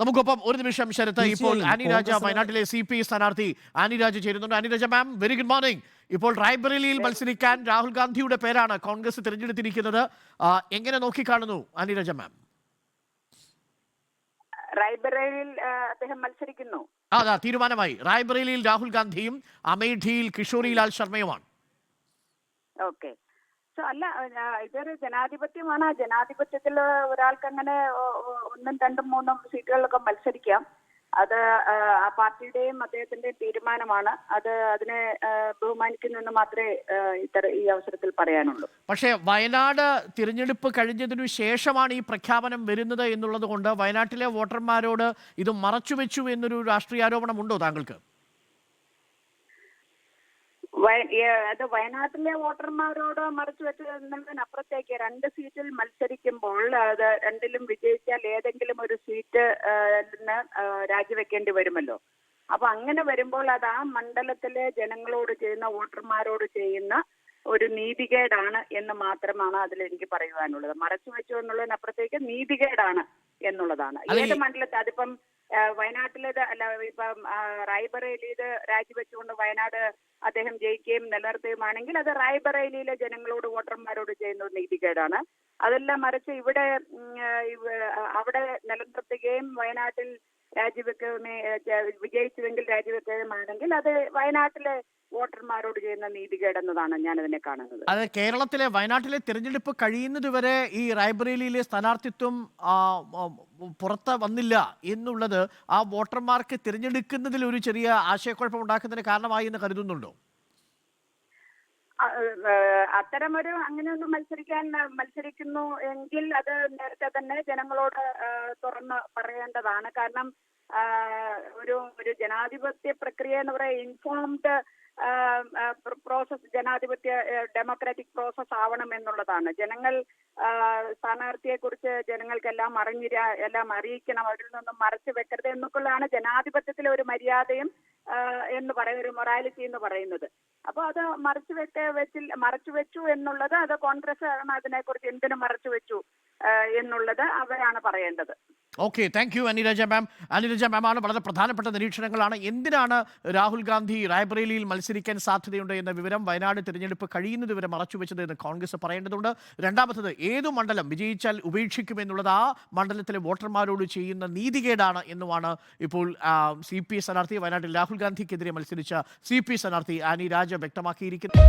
നമുക്കൊപ്പം ഒരു നിമിഷം ശരത്ത് ഇപ്പോൾ. ആനി രാജ വയനാട്ടിലെ സി പി സ്ഥാനാർത്ഥി ആനി രാജ ചേരുന്നുണ്ട്. Annie Raja ma'am very good morning ഇപ്പോൾ റായ്ബറേലിയിൽ മത്സരിക്കാൻ രാഹുൽ ഗാന്ധിയുടെ പേരാണ് കോൺഗ്രസ് തിരഞ്ഞെടുത്തിരിക്കുന്നത്. എങ്ങനെ നോക്കിക്കാണുന്നു ആനി രാജ മാം റായ്ബറേലിയിൽ അദ്ദേഹം മത്സരിക്കുന്നു. ആ, അതാ തീരുമാനമായി. റായ്ബറേലിയിൽ രാഹുൽ ഗാന്ധിയും അമേഠിയിൽ കിഷോറിലാൽ ശർമ്മയുമാണ്. ഓക്കെ. സോ അല്ല ഇതൊരു ജനാധിപത്യമാണ്. ജനാധിപത്യത്തിൽ ഒരാൾക്ക് അങ്ങനെ ഒന്നും രണ്ടും മൂന്നും സീറ്റുകളിലൊക്കെ മത്സരിക്കാം. അത് ആ, പാർട്ടിയുടെയും അദ്ദേഹത്തിന്റെയും തീരുമാനമാണ്. അത് അതിനെ ബഹുമാനിക്കുന്നെന്ന് മാത്രമേ ഇത്തര ഈ അവസരത്തിൽ പറയാനുള്ളൂ. പക്ഷേ വയനാട് തിരഞ്ഞെടുപ്പ് കഴിഞ്ഞതിനു ശേഷമാണ് ഈ പ്രഖ്യാപനം വരുന്നത് എന്നുള്ളത് കൊണ്ട് വയനാട്ടിലെ വോട്ടർമാരോട് ഇത് മറച്ചുവെച്ചു എന്നൊരു രാഷ്ട്രീയ ആരോപണമുണ്ടോ താങ്കൾക്ക്? അത് വയനാട്ടിലെ വോട്ടർമാരോട് മറിച്ചു വെച്ചതിനപ്പുറത്തേക്ക് രണ്ട് സീറ്റിൽ മത്സരിക്കുമ്പോൾ അത് രണ്ടിലും വിജയിച്ചാൽ ഏതെങ്കിലും ഒരു സീറ്റ് നിന്ന് രാജിവെക്കേണ്ടി വരുമല്ലോ. അപ്പൊ അങ്ങനെ വരുമ്പോൾ അത് ആ മണ്ഡലത്തിലെ ജനങ്ങളോട് ചെയ്യുന്ന വോട്ടർമാരോട് ചെയ്യുന്ന ഒരു നീതികേടാണ് എന്ന് മാത്രമാണ് അതിൽ എനിക്ക് പറയുവാനുള്ളത്. മറച്ചു വെച്ചു എന്നുള്ളതിനപ്പുറത്തേക്ക് നീതികേടാണ് എന്നുള്ളതാണ്. ഏത് മണ്ഡലത്തെ മണ്ഡലത്തിൽ അതിപ്പം വയനാട്ടിലേത് അല്ല ഇപ്പം റായ്ബറേലിയത് രാജിവെച്ചുകൊണ്ട് വയനാട് അദ്ദേഹം ജയിക്കുകയും നിലനിർത്തുകയുമാണെങ്കിൽ അത് റായ്ബറേലിയിലെ ജനങ്ങളോട് വോട്ടർമാരോട് ചെയ്യുന്ന ഒരു നീതികേടാണ്. അതെല്ലാം മറിച്ച് ഇവിടെ അവിടെ നിലനിർത്തുകയും വയനാട്ടിൽ രാജിവെക്കുകയും വിജയിച്ചുവെങ്കിൽ രാജിവെക്കണമാണെങ്കിൽ അത് വയനാട്ടിലെ വോട്ടർമാരോട് ചെയ്യുന്ന നീതികേടെന്നതാണ് ഞാൻ അതിനെ കാണുന്നത്. അത് കേരളത്തിലെ വയനാട്ടിലെ തിരഞ്ഞെടുപ്പ് കഴിയുന്നതുവരെ ഈ റായ്ബറേലിയിലെ സ്ഥാനാർത്ഥിത്വം പുറത്ത് വന്നില്ല എന്നുള്ളത് ആ വോട്ടർമാർക്ക് തിരഞ്ഞെടുക്കുന്നതിൽ ഒരു ചെറിയ ആശയക്കുഴപ്പം ഉണ്ടാക്കുന്നതിന് കാരണമായി എന്ന് കരുതുന്നുണ്ടോ? അത്തരമൊരു അങ്ങനെയൊന്നും മത്സരിക്കാൻ മത്സരിക്കുന്നു എങ്കിൽ അത് നേരത്തെ തന്നെ ജനങ്ങളോട് തുറന്ന് പറയേണ്ടതാണ്. കാരണം ഒരു ഒരു ജനാധിപത്യ പ്രക്രിയ എന്ന് പറയുന്ന ഇൻഫോംഡ് പ്രോസസ് ജനാധിപത്യ ഡെമോക്രാറ്റിക് പ്രോസസ് ആവണം എന്നുള്ളതാണ്. ജനങ്ങൾ സ്ഥാനാർത്ഥിയെ കുറിച്ച് ജനങ്ങൾക്കെല്ലാം അറിഞ്ഞിര എല്ലാം അറിയിക്കണം അവരിൽ നിന്നും മറച്ചു വെക്കരുത് എന്നൊക്കെയുള്ളതാണ് ജനാധിപത്യത്തിലെ ഒരു മര്യാദയും എന്ന് പറയുന്ന ഒരു മൊറാലിറ്റി എന്ന് പറയുന്നത്. അപ്പൊ അത് മറച്ചു വെക്ക വെച്ചിൽ മറച്ചു വെച്ചു എന്നുള്ളത് അത് കോൺഗ്രസ് അതിനെക്കുറിച്ച് എന്തിനു മറച്ചു വെച്ചു. എന്നുള്ളത് അവരാണ് പറയേണ്ടത്. Okay thank you Annie Raja ma'am Annie Raja ma'am ആണ് വളരെ പ്രധാനപ്പെട്ട നിരീക്ഷണങ്ങളാണ്. എന്തിനാണ് രാഹുൽ ഗാന്ധി റായ്ബറേലിയിൽ മത്സരിക്കാൻ സാധ്യതയുണ്ട് എന്ന വിവരം വയനാട് തിരഞ്ഞെടുപ്പ് കഴിയുന്നത് വരെ മറച്ചുവെച്ചത് എന്ന് കോൺഗ്രസ് പറയേണ്ടതുണ്ട്. രണ്ടാമത്തത് ഏതു മണ്ഡലം വിജയിച്ചാൽ ഉപേക്ഷിക്കുമെന്നുള്ളത് ആ മണ്ഡലത്തിലെ വോട്ടർമാരോട് ചെയ്യുന്ന നീതികേടാണ് എന്നുമാണ് ഇപ്പോൾ സി പി സ്ഥാനാർത്ഥി വയനാട്ടിൽ രാഹുൽ ഗാന്ധിക്കെതിരെ മത്സരിച്ച സി പി സ്ഥാനാർത്ഥി ആനി രാജ വ്യക്തമാക്കിയിരിക്കുന്നത്